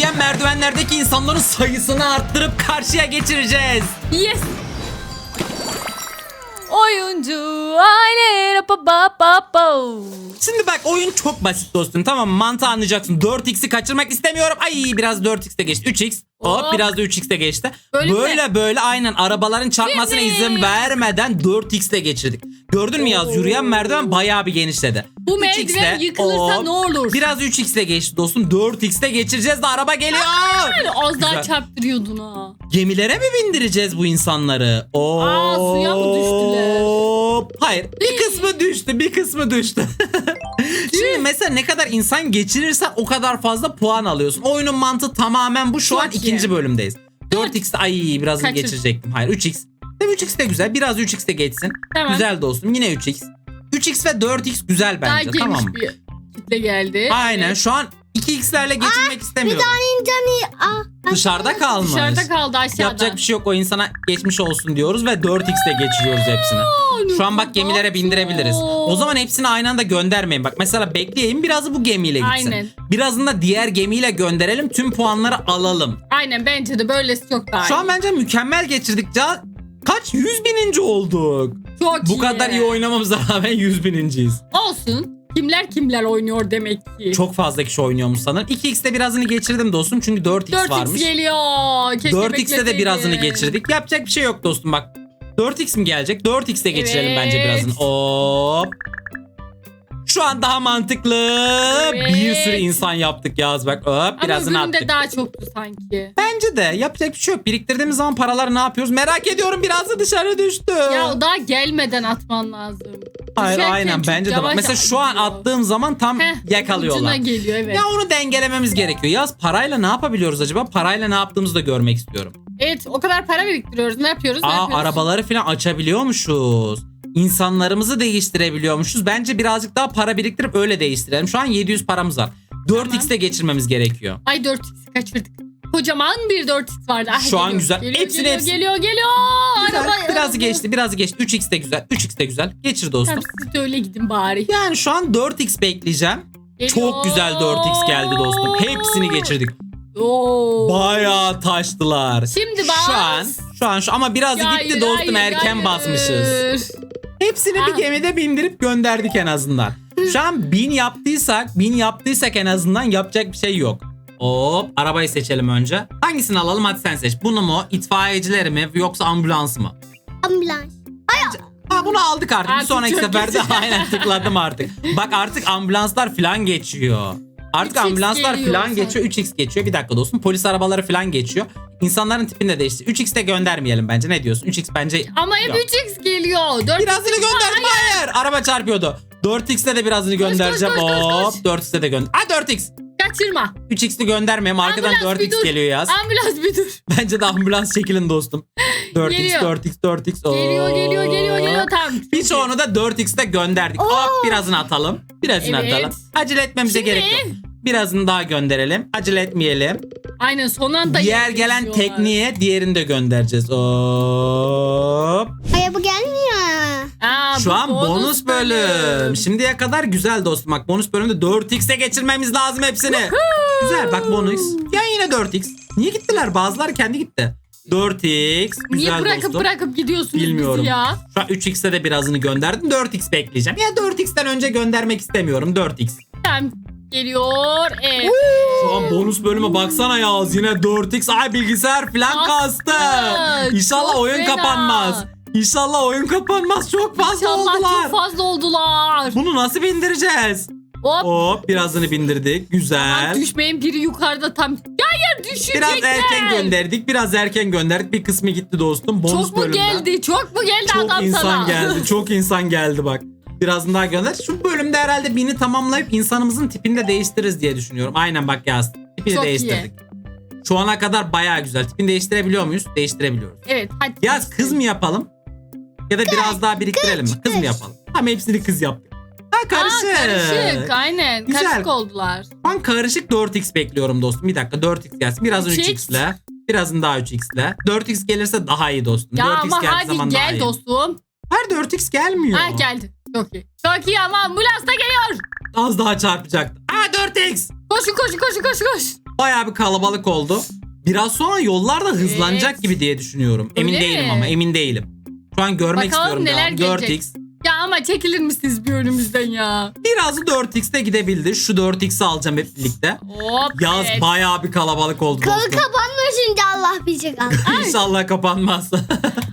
yürüyen merdivenlerdeki insanların sayısını arttırıp karşıya geçireceğiz. Yes. Oyuncu aile pa pa pa pa. Şimdi bak oyun çok basit dostum tamam mı? Mantığı anlayacaksın. 4x'i kaçırmak istemiyorum. Ay biraz 4x de geçti. 3x. Hop Hop. biraz da 3x de geçti. Böyle böyle böyle aynen arabaların çarpmasına izin vermeden 4x de geçirdik. Gördün mü Yaz? Yürüyen merdiven bayağı bir genişledi. Bu 3x merdiven yıkılırsa hop, ne olur? Biraz 3x de geçti dostum. 4x de geçireceğiz de araba geliyor. Az daha Güzel. çarptırıyordun ha. Gemilere mi bindireceğiz bu insanları? Oo. Aa, suya mı düştüler? Hayır. Bir kısmı düştü, bir kısmı düştü. Şimdi mesela ne kadar insan geçirirsen o kadar fazla puan alıyorsun. Oyunun mantığı tamamen bu. Şu Çok an iyi. ikinci bölümdeyiz. 4x'te ay birazını Kaçır. geçirecektim. Hayır 3x. Tabii 3x de güzel. Biraz 3x de geçsin. Tamam. Güzel dostum. Yine 3x. 3x ve 4x güzel Daha bence. geniş Tamam mı? bir kitle geldi. Aynen. Evet. Şu an 2x'lerle geçirmek istemiyorum. Canı ah. Dışarıda kalmış. Dışarıda kaldı aşağıda. Yapacak bir şey yok. O insana geçmiş olsun diyoruz ve 4x'te geçiriyoruz hepsini. Şu an bak gemilere bindirebiliriz. O zaman hepsini aynı anda göndermeyin. Bak mesela bekleyin birazı bu gemiyle gitsin. Aynen. Birazını da diğer gemiyle gönderelim. Tüm puanları alalım. Aynen bence de böylesi çok daha Şu iyi. an bence mükemmel geçirdik. Ca- Kaç? 100 bininci olduk. Çok Bu kadar iyi oynamamıza rağmen 100 bininciyiz. Olsun. Kimler kimler oynuyor demek ki. Çok fazla kişi oynuyormuş sanırım. 2x'te birazını geçirdim dostum çünkü 4x, 4x varmış. geliyor. Keşke 4x'te de bekleseydin. birazını geçirdik. Yapacak bir şey yok dostum bak. 4x mi gelecek? 4x'te geçirelim bence Evet. birazını. Hop. Şu an daha mantıklı. Evet. Bir sürü insan yaptık Yaz bak. Hop Ama birazını öbüründe attık. daha çoktu sanki. Bence de yapacak bir şey yok. Biriktirdiğimiz zaman paraları ne yapıyoruz? Merak ediyorum biraz da dışarı düştü. Ya o daha gelmeden atman lazım. Hayır Düşerken aynen bence de bak. Mesela şu an gidiyor. attığım zaman tam Heh, yakalıyorlar. Ucuna geliyor evet. Ya onu dengelememiz gerekiyor. Yaz parayla ne yapabiliyoruz acaba? Parayla ne yaptığımızı da görmek istiyorum. Evet o kadar para biriktiriyoruz. Ne yapıyoruz? ne Aa yapıyoruz? arabaları falan açabiliyormuşuz. İnsanlarımızı değiştirebiliyormuşuz. Bence birazcık daha para biriktirip öyle değiştirelim. Şu an 700 paramız var. 4x'te geçirmemiz gerekiyor. Ay 4x kaçırdık. Kocaman bir 4x vardı. Ah, Şu an güzel. Geliyor, Hepsini geliyor, hepsi- geliyor geliyor. Güzel. Araba, Biraz geçti, biraz geçti. 3x de güzel. 3x de güzel. Geçir dostum. Tamam siz de öyle gidin bari. Yani şu an 4x bekleyeceğim. Çok güzel 4x geldi dostum. Hepsini geçirdik. Oo. Bayağı taştılar. Şimdi bas. Şu an, şu an şu ama biraz Hayır, gitti dostum hayır, erken hayır. basmışız. Hepsini bir gemide bindirip gönderdik en azından. Şu an bin yaptıysak, bin yaptıysak en azından yapacak bir şey yok. Hop arabayı seçelim önce. Hangisini alalım hadi sen seç. Bunu mu, itfaiyecileri mi yoksa ambulans mı? Ambulans. Ha bunu aldık artık. Bir Artık sonraki çok seferde güzel. aynen tıkladım artık. Bak artık ambulanslar falan geçiyor. Artık 3x ambulanslar falan geçiyor. 3x geçiyor. Bir dakika dostum. Polis arabaları falan geçiyor. İnsanların tipini de değişti. 3x'te göndermeyelim bence. Ne diyorsun? 3x bence Ama hep Yok. 3x geliyor. 4 Birazını gönderdim. Hayır. Araba çarpıyordu. 4x'te de birazını göndereceğim. koş, koş, koş, Hop. koş. 4x'te de gönder. Ha 4x. Kaçırma. 3x'li göndermeyeyim. Arkadan Ambulans bir 4x dur. geliyor yaz. Ambulans bir dur. Bence de ambulans çekilin dostum. 4x, Geliyor. 4x, 4x. Geliyor geliyor geliyor Hop. geliyor tamam. Bir onu da 4x'te gönderdik. Hop birazını atalım. Birazını Evet. atalım. Acele etmemize Şimdi- gerek yok. Birazını daha gönderelim. Acele etmeyelim. Aynen son anda Diğer gelen değişiyorlar. tekniğe diğerini de göndereceğiz. Hop. Araba gelmiyor. Aa, Şu bu an bonus bölüm. bölüm. Şimdiye kadar güzel dostum. Bak bonus bölümde 4x'e geçirmemiz lazım hepsini. güzel bak bonus. Ya yine 4x. Niye gittiler? Bazıları kendi gitti. 4x. Güzel Niye bırakıp dostum. bırakıp gidiyorsunuz Bilmiyorum. bizi ya? Şu an 3x'e de birazını gönderdim. 4x bekleyeceğim. Ya 4x'ten önce göndermek istemiyorum. 4x. Tamam. Geliyor. Evet. Şu an bonus bölüme baksana ya. Yine 4x. Ay bilgisayar falan Kastı. İnşallah Çok oyun fena. kapanmaz. İnşallah oyun kapanmaz. Çok fazla İnşallah oldular. çok fazla oldular. Bunu nasıl bindireceğiz? Hop. Hop birazını bindirdik. Güzel. Aman düşmeyin biri yukarıda tam. Ya ya düşecekler. Biraz erken gönderdik. Biraz erken gönderdik. Bir kısmı gitti dostum. Bonus Çok mu bölümden. geldi? Çok mu geldi Çok adam insan sana? geldi. Çok insan geldi bak. Birazını daha gönder. Şu bölümde herhalde bini tamamlayıp insanımızın tipini de değiştiririz diye düşünüyorum. Aynen bak yaz. Tipini Çok değiştirdik. Şu ana kadar bayağı güzel. Tipini değiştirebiliyor muyuz? Değiştirebiliyoruz. Evet hadi. Yaz kız mı yapalım? Ya da biraz daha biriktirelim mi? Kız mı yapalım? Tamam hepsini kız yaptık. Ha karışık. Aa, karışık aynen. Güzel. Karışık oldular. An karışık 4x bekliyorum dostum. Bir dakika 4x gelsin. Birazını 3x. 3x ile. Birazını daha 3x ile. 4x gelirse daha iyi dostum. Ya 4x ama hadi zaman gel iyi. dostum. Her 4x gelmiyor. Ha geldi. Çok iyi. Çok iyi ama ambulans da geliyor. Az daha çarpacaktı. Aa 4x. Koşun koşun koşun koşun koş. Bayağı bir kalabalık oldu. Biraz sonra yollar da hızlanacak Evet. gibi diye düşünüyorum. Emin Öyle değilim mi? ama emin değilim. Şu an görmek Bakalım istiyorum. neler gelecek. 4x. Ya ama çekilir misiniz bir önümüzden ya? Biraz 4x'te gidebildi. Şu 4x'i alacağım hep birlikte. Hop. Yaz evet. bayağı bir kalabalık oldu Kalı dostum. kapanmasınca Allah bizi kaldı. İnşallah kapanmaz.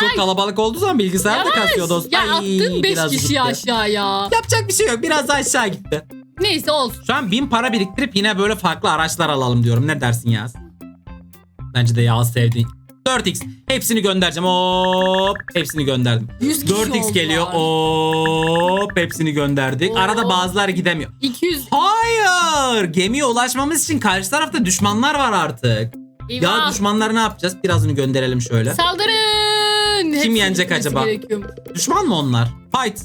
Çok kalabalık olduğu zaman bilgisayar da kasıyor dostum. Ya Ay, attın 5 biraz kişiyi gitti. aşağıya. Yapacak bir şey yok. Biraz aşağı gitti. Neyse olsun. Şu an bin para biriktirip yine böyle farklı araçlar alalım diyorum. Ne dersin Yaz? Bence de Yaz sevdi. 4x. Hepsini göndereceğim. Hop. Hepsini gönderdim. 100 kişi 4x oldular. geliyor. Hop. Hepsini gönderdik. Oo. Arada bazıları gidemiyor. 200. Hayır. Gemiye ulaşmamız için karşı tarafta düşmanlar var artık. Ya Eyvah. düşmanları ne yapacağız? Birazını gönderelim şöyle. Saldırın. Hepsinin yenecek acaba? gerekiyormuş. Düşman mı onlar? Fight.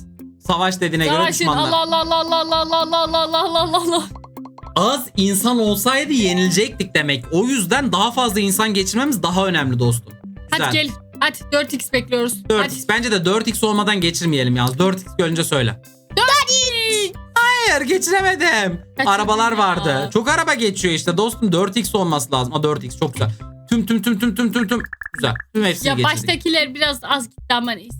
Savaş dediğine göre Savaşın. düşmanlar. Allah Allah Allah Allah Allah Allah Allah Allah Allah Allah Allah. Az insan olsaydı yenilecektik demek. O yüzden daha fazla insan geçirmemiz daha önemli dostum. Güzel. Hadi gel. Hadi 4x bekliyoruz. 4x. Bence de 4x olmadan geçirmeyelim yalnız. 4x görünce söyle. Hadi. Hayır geçiremedim. Arabalar ya. vardı. Çok araba geçiyor işte dostum. 4x olması lazım. Aa 4x çok güzel. Tüm tüm tüm tüm tüm tüm tüm. Güzel. Tüm hepsini Ya geçirdik. baştakiler biraz az gitti ama neyse.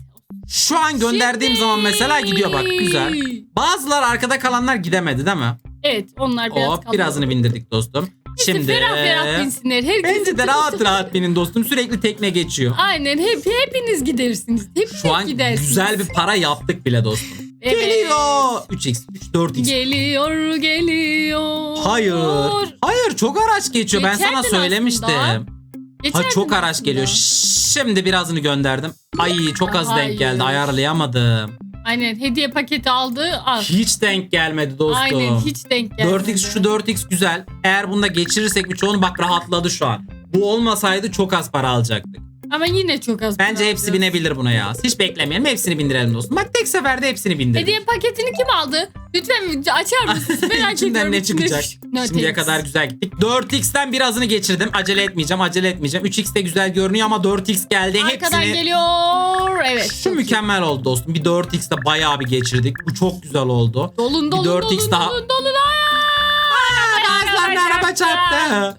Şu an gönderdiğim Şimdi. zaman mesela gidiyor bak. Güzel. Bazılar arkada kalanlar gidemedi değil mi? Evet onlar biraz Hop kaldı. birazını bindirdik dostum. Neyse, Şimdi ferah ferah binsinler. Herkes bence de rahat rahat binin dostum. Sürekli tekne geçiyor. Aynen hep hepiniz gidersiniz. Hepiniz Şu an gidersiniz. güzel bir para yaptık bile dostum. Evet. Geliyor. 3x, 3, 4x. Geliyor geliyor. Hayır. Hayır çok araç geçiyor. ben sana Geçerdin söylemiştim. Aslında. Ha çok araç aslında. geliyor. Şimdi birazını gönderdim. Ay çok az denk Hayır. geldi. Ayarlayamadım. Aynen hediye paketi aldı al. Hiç denk gelmedi dostum. Aynen hiç denk gelmedi. 4x şu 4x güzel. Eğer bunda geçirirsek birçoğunu bak rahatladı şu an. Bu olmasaydı çok az para alacaktık. Ama yine çok az. Bence para hepsi alacağız. binebilir buna ya. Hiç beklemeyelim. Hepsini bindirelim dostum. Bak tek seferde hepsini bindirdik. Hediye paketini kim aldı? Lütfen açar mısınız? Merak İçinden ediyorum. ne çıkacak? Şimdiye kadar güzel gittik. 4x'ten birazını geçirdim. Acele etmeyeceğim, acele etmeyeceğim. 3x de güzel görünüyor ama 4x geldi. Arkadan Hepsini... geliyor. Evet. Şu çok iyi. mükemmel oldu dostum. Bir 4x'te bayağı bir geçirdik. Bu çok güzel oldu. Dolun Bir dolun 4x dolun daha. dolun dolun. Bazılarına araba çarptı.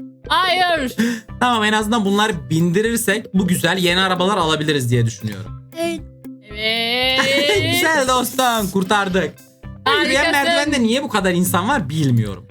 Hayır. tamam en azından bunları bindirirsek bu güzel yeni arabalar alabiliriz diye düşünüyorum. Evet. Evet. güzel dostum kurtardık. Yürüyen merdivende niye bu kadar insan var bilmiyorum.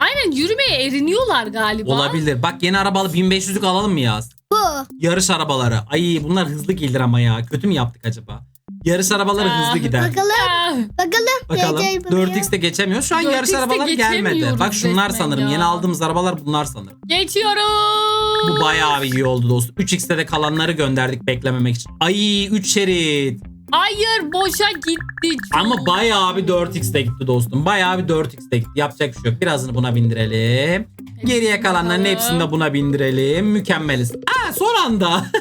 Aynen yürümeye eriniyorlar galiba. Olabilir. Bak yeni arabalı 1500'lük alalım mı yaz? Bu. Yarış arabaları. Ay bunlar hızlı gelir ama ya. Kötü mü yaptık acaba? Yarış arabaları Aa, hızlı gider. Bakalım. Bakalım. Bakalım. Gelecek buraya. 4x'te geçemiyor. Şu an 4X'te yarış arabalar gelmedi. geçemiyoruz Bak şunlar resmen sanırım. ya. Yeni aldığımız arabalar bunlar sanırım. Geçiyorum. Bu bayağı bir iyi oldu dostum. 3x'te de kalanları gönderdik beklememek için. Ay 3 şerit. Hayır boşa gitti. Ama bayağı bir 4x'te gitti dostum. Bayağı bir 4x'te gitti. Yapacak bir şey yok. Birazını buna bindirelim. Geriye kalanların hepsini de buna bindirelim. Mükemmeliz. Aa son anda.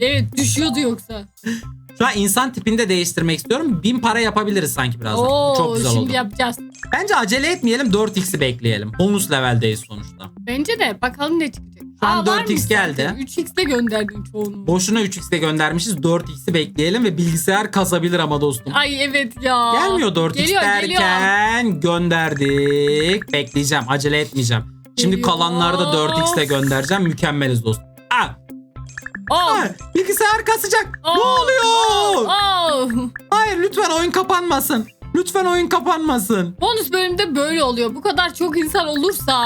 Evet düşüyordu yoksa. Şu an insan tipinde değiştirmek istiyorum. 1000 para yapabiliriz sanki birazdan. Oo, Çok güzel şimdi oldu. yapacağız. Bence acele etmeyelim 4x'i bekleyelim. Bonus leveldeyiz sonuçta. Bence de bakalım ne çıkacak. Şu an varmış 4x geldi. zaten. 3x'te gönderdin çoğunu. Boşuna 3x'de göndermişiz. 4x'i bekleyelim ve bilgisayar kasabilir ama dostum. Ay evet ya. Gelmiyor 4x Geliyor, derken gönderdik. Bekleyeceğim. Acele etmeyeceğim. Şimdi Geliyor. kalanları da 4x'te göndereceğim. Mükemmeliz dostum. Aa, Oh, aa, bilgisayar kasacak. oh, ne oluyor? Oh, oh. Hayır lütfen oyun kapanmasın. Lütfen oyun kapanmasın. Bonus bölümde böyle oluyor. Bu kadar çok insan olursa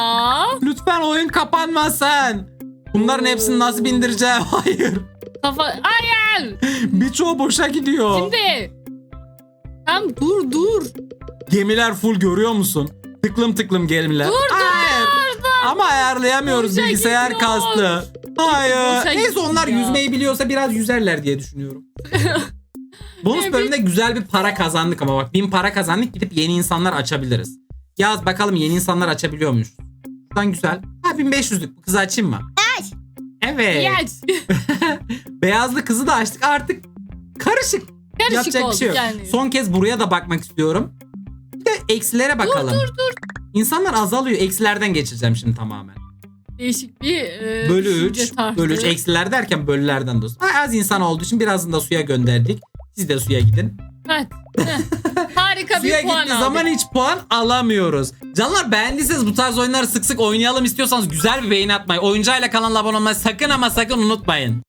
Lütfen oyun kapanmasın. Bunların Oo. hepsini nasıl bindireceğim? Hayır. kafa... Hayır. Birçoğu boşa gidiyor. Şimdi. Tamam dur dur. Gemiler full görüyor musun? Tıklım tıklım gemiler. Dur dur. Hayır. Ama ayarlayamıyoruz. Boşa Bilgisayar gidiyor. kastı. Hayır. Boşa Neyse onlar gidiyor. yüzmeyi biliyorsa biraz yüzerler diye düşünüyorum. Bonus Evet. bölümde güzel bir para kazandık ama bak bin para kazandık gidip yeni insanlar açabiliriz. Yaz bakalım yeni insanlar açabiliyor muyuz? Şuradan güzel. Ha 1500'lük bu kızı açayım mı? Aç. Evet. Yes. Beyazlı kızı da açtık artık karışık. Karışık Yapacak bir oldu şey yok. yani. Son kez buraya da bakmak istiyorum. Bir de eksilere bakalım. Dur dur dur. İnsanlar azalıyor. Eksilerden geçireceğim şimdi tamamen. Değişik bir e, Bölü düşünce 3. tarzı. Bölü 3. Eksiler derken bölülerden dostum. Ha, Az insan olduğu için birazını da suya gönderdik. Siz de suya gidin. Evet. Harika Suya bir puan gittiği aldık. zaman hiç puan alamıyoruz. Canlar beğendiyseniz bu tarz oyunları sık sık oynayalım istiyorsanız güzel bir beğeni atmayı, oyuncayla kanala abone olmayı sakın ama sakın unutmayın.